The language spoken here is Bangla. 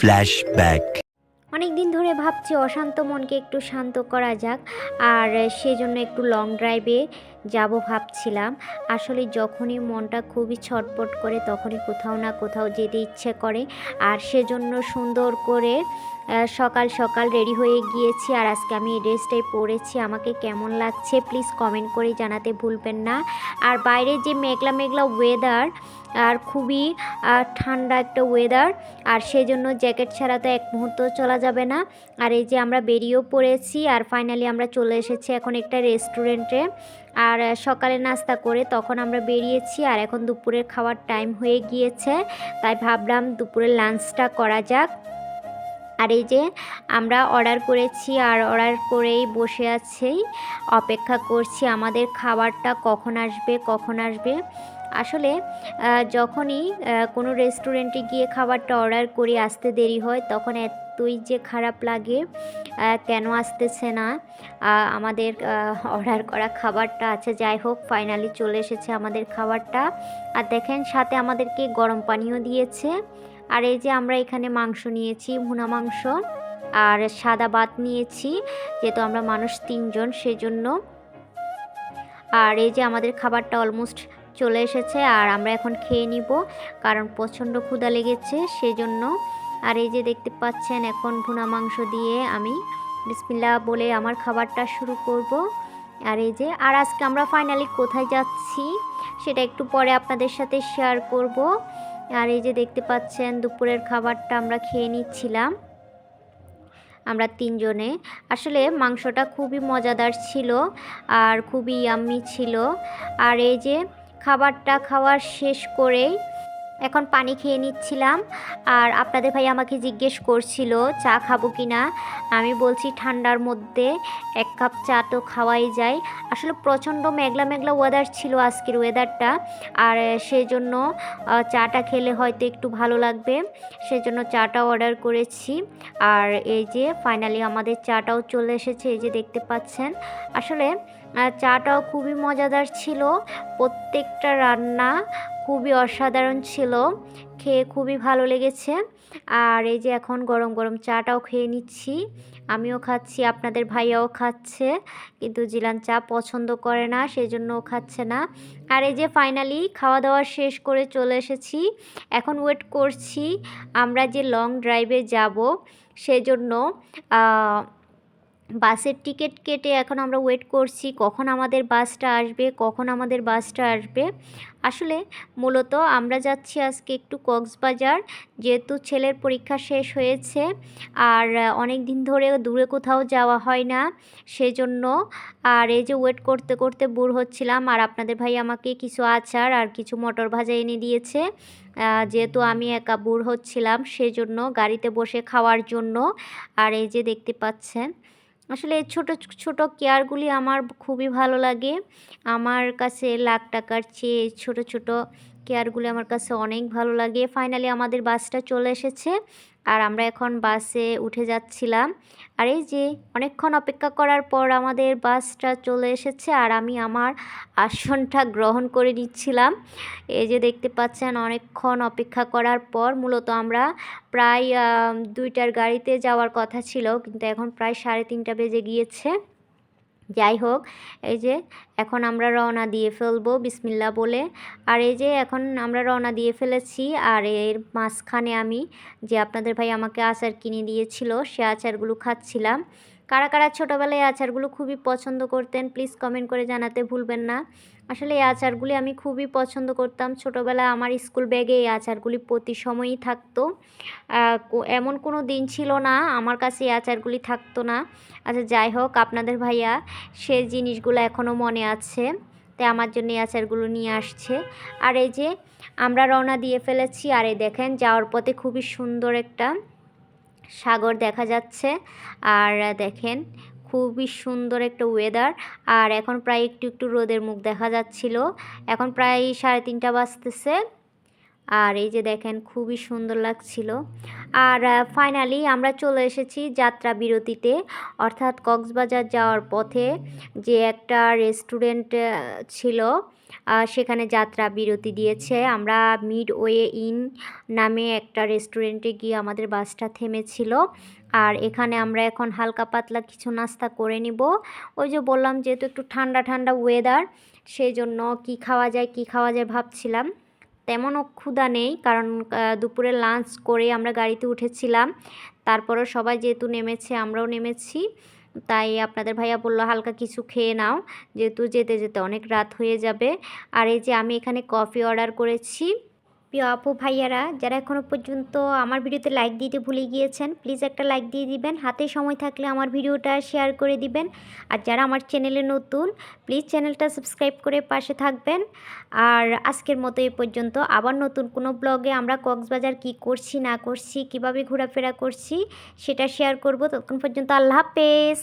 Flashback. অনেক দিন ধরে ভাবছি অশান্ত মনকে একটু শান্ত করা যাক, আর সেজন্য একটু লং ড্রাইভে যাব ভাবছিলাম। আসলে যখনই মনটা খুবই ছটপট করে তখনই কোথাও না কোথাও যেতে ইচ্ছে করে, আর সেজন্য সুন্দর করে সকাল সকাল রেডি হয়ে গিয়েছি, আর আজকে আমি এই ড্রেসটাই পরেছি। আমাকে কেমন লাগছে প্লিজ কমেন্ট করে জানাতে ভুলবেন না। আর বাইরে যে মেঘলা মেঘলা ওয়েদার আর খুবই ঠান্ডা একটা ওয়েদার আর সেই জন্য জ্যাকেট ছাড়া তো এক মুহূর্ত চলা যাবে না। আর এই যে আমরা বেরিয়েও পড়েছি, আর ফাইনালি আমরা চলে এসেছি এখন একটা রেস্টুরেন্টে আর সকালে নাস্তা করে তখন আমরা বেরিয়েছি, আর এখন দুপুরের খাওয়ার টাইম হয়ে গিয়েছে। তাই ভাবলাম দুপুরের লাঞ্চটা করা যাক। আর এই যে আমরা অর্ডার করেছি, আর অর্ডার করেই বসে আছি। অপেক্ষা করছি আমাদের খাবারটা কখন আসবে কখন আসবে। আসলে যখনই কোনো রেস্টুরেন্টে গিয়ে খাবারটা অর্ডার করি আসতে দেরি হয়, তখন এতই যে খারাপ লাগে কেন আসতেছে না? আমাদের অর্ডার করা খাবারটা আছে, যাই হোক ফাইনালি চলে এসেছে আমাদের খাবারটা। আর দেখেন, সাথে আমাদেরকে গরম পানিও দিয়েছে। আর এই যে আমরা এখানে মাংস নিয়েছি, ভুনা মাংস, আর সাদা ভাত নিয়েছি, যেহেতু আমরা মানুষ তিনজন, সেজন্য। আর এই যে আমাদের খাবারটা অলমোস্ট চলে এসেছে আর আমরা এখন খেয়ে নিব, কারণ প্রচণ্ড ক্ষুধা লেগেছে সেজন্য। আর এই যে দেখতে পাচ্ছেন এখন ভুনা মাংস দিয়ে আমি বিসমিল্লা বলে আমার খাবারটা শুরু করব। আর এই যে, আর আজকে আমরা ফাইনালি কোথায় যাচ্ছি সেটা একটু পরে আপনাদের সাথে শেয়ার করব। আর এই যে দেখতে পাচ্ছেন দুপুরের খাবারটা আমরা খেয়ে নিচ্ছিলাম, আমরা তিনজনে। আসলে মাংসটা খুবই মজাদার ছিল আর খুবই ইয়াম্মি ছিল। আর এই যে খাবারটা খাওয়া শেষ করেই এখন পানি খেয়ে নিচ্ছিলাম আর আপনাদের ভাই আমাকে জিজ্ঞেস করছিল, চা খাব কি না আমি বলছি, ঠান্ডার মধ্যে এক কাপ চা তো খাওয়াই যায়। আসলে প্রচণ্ড মেঘলা মেঘলা ওয়েদার ছিল আজকের ওয়েদারটা আর সেজন্য চাটা খেলে হয়তো একটু ভালো লাগবে। সেজন্য চাটা অর্ডার করেছি আর এই যে ফাইনালি আমাদের চাটাও চলে এসেছে, এই যে দেখতে পাচ্ছেন। আসলে চাটাও খুবই মজাদার ছিল। প্রত্যেকটা রান্না খুবই অসাধারণ ছিল, খেয়ে খুবই ভালো লেগেছে। আর এই যে এখন গরম গরম চাটাও খেয়ে নিচ্ছি, আমিও খাচ্ছি, আপনাদের ভাইয়াও খাচ্ছে, কিন্তু জিলান চা পছন্দ করে না, সেজন্য খাচ্ছে না। আর এই যে ফাইনালি খাওয়া দাওয়া শেষ করে চলে এসেছি, এখন ওয়েট করছি, আমরা যে লং ড্রাইভে যাব, সেজন্য বাসের টিকিট কেটে এখন আমরা ওয়েট করছি, কখন আমাদের বাসটা আসবে, কখন আমাদের বাসটা আসবে। আসলে মূলত আমরা যাচ্ছি আজকে একটু কক্সবাজার, যেহেতু ছেলের পরীক্ষা শেষ হয়েছে, আর অনেক দিন ধরে দূরে কোথাও যাওয়া হয় না, সেজন্য, আর এই যে ওয়েট করতে করতে বুর হচ্ছিলাম, আর আপনাদের ভাই আমাকে কিছু আচার আর কিছু মটর ভাজা এনে দিয়েছে। যেহেতু আমি একা বুর হচ্ছিলাম, সেজন্য গাড়িতে বসে খাওয়ার জন্য, আর এই যে দেখতে পাচ্ছেন আসলে ছোট ছোট কেয়ারগুলি আমার খুবই ভালো লাগে। আমার কাছে লাখ টাকার চেয়ে ছোট ছোট কেয়ারগুলি আমার কাছে অনেক ভালো লাগে। ফাইনালি আমাদের বাসটা চলে এসেছে। আর আমরা এখন বাসে উঠে যাচ্ছিলাম। আর এই যে অনেকক্ষণ অপেক্ষা করার পর আমাদের বাসটা চলে এসেছে আর আমি আমার আসনটা গ্রহণ করে নিচ্ছিলাম। এই যে দেখতে পাচ্ছেন অনেকক্ষণ অপেক্ষা করার পর মূলত আমরা প্রায় দুইটার গাড়িতে যাওয়ার কথা ছিল, কিন্তু এখন প্রায় সাড়ে তিনটা বেজে গিয়েছে। যাই হোক, এই যে এখন আমরা রওনা দিয়ে ফেলব বিসমিল্লা বলে। আর এই যে এখন আমরা রওনা দিয়ে ফেলেছি, আর এর মাঝখানে আমি যে আপনাদের ভাই আমাকে আচার কিনে দিয়েছিল, সে আচারগুলো খাচ্ছিলাম। কারা কারা ছোটোবেলায় আচারগুলো খুবই পছন্দ করতেন প্লিজ কমেন্ট করে জানাতে ভুলবেন না। আসলে এই আচারগুলি আমি খুবই পছন্দ করতাম। ছোটোবেলায় আমার স্কুল ব্যাগে এই আচারগুলি প্রতি সময়ই থাকতো। এমন কোনো দিন ছিল না, আমার কাছে এই আচারগুলি থাকতো না। আচ্ছা যাই হোক, আপনাদের ভাইয়া, সে জিনিসগুলো এখনও মনে আছে, তাই আমার জন্য এই আচারগুলো নিয়ে আসছে। আর এই যে, আমরা রওনা দিয়ে ফেলেছি, আর এই দেখেন, যাওয়ার পথে খুবই সুন্দর একটা সাগর দেখা যাচ্ছে। আর দেখেন, খুবই সুন্দর একটা ওয়েদার আর এখন প্রায় একটু একটু রোদের মুখ দেখা যাচ্ছিল। এখন প্রায় সাড়ে তিনটা বাজতেছে। আর এই যে দেখেন, খুবই সুন্দর লাগছিল। আর ফাইনালি আমরা চলে এসেছি যাত্রা বিরতিতে। অর্থাৎ কক্সবাজার যাওয়ার পথে যে একটা রেস্টুরেন্ট ছিল। সেখানে যাত্রা বিরতি দিয়েছে। আমরা মিড ওয়ে ইন নামে একটা রেস্টুরেন্টে গিয়ে আমাদের বাসটা থেমেছিল। আর এখানে আমরা এখন হালকা পাতলা কিছু নাস্তা করে নিব। ওই যে বললাম যেহেতু একটু ঠান্ডা ঠান্ডা ওয়েদার সেই জন্য কী খাওয়া যায়, কী খাওয়া যায় ভাবছিলাম। তেমনও ক্ষুধা নেই, কারণ দুপুরে লাঞ্চ করে আমরা গাড়িতে উঠেছিলাম। তারপরও সবাই যেহেতু নেমেছে, আমরাও নেমেছি। তাই আপনাদের ভাইয়া বলল, হালকা কিছু খেয়ে নাও, যেহেতু যেতে যেতে অনেক রাত হয়ে যাবে। আর এই যে আমি এখানে কফি অর্ডার করেছি প্রিয় আপু, ভাইয়ারা, যারা এখনও পর্যন্ত আমার ভিডিওতে লাইক দিতে ভুলে গিয়েছেন প্লিজ একটা লাইক দিয়ে দিবেন। হাতে সময় থাকলে আমার ভিডিওটা শেয়ার করে দিবেন। আর যারা আমার চ্যানেলে নতুন প্লিজ চ্যানেলটা সাবস্ক্রাইব করে পাশে থাকবেন। আর আজকের মতো এই পর্যন্ত। আবার নতুন কোনো ব্লগে আমরা কক্সবাজার কি করছি, না করছি, কীভাবে ঘোরাফেরা করছি, সেটা শেয়ার করব। ততক্ষণ পর্যন্ত আল্লাহ হাফেজ।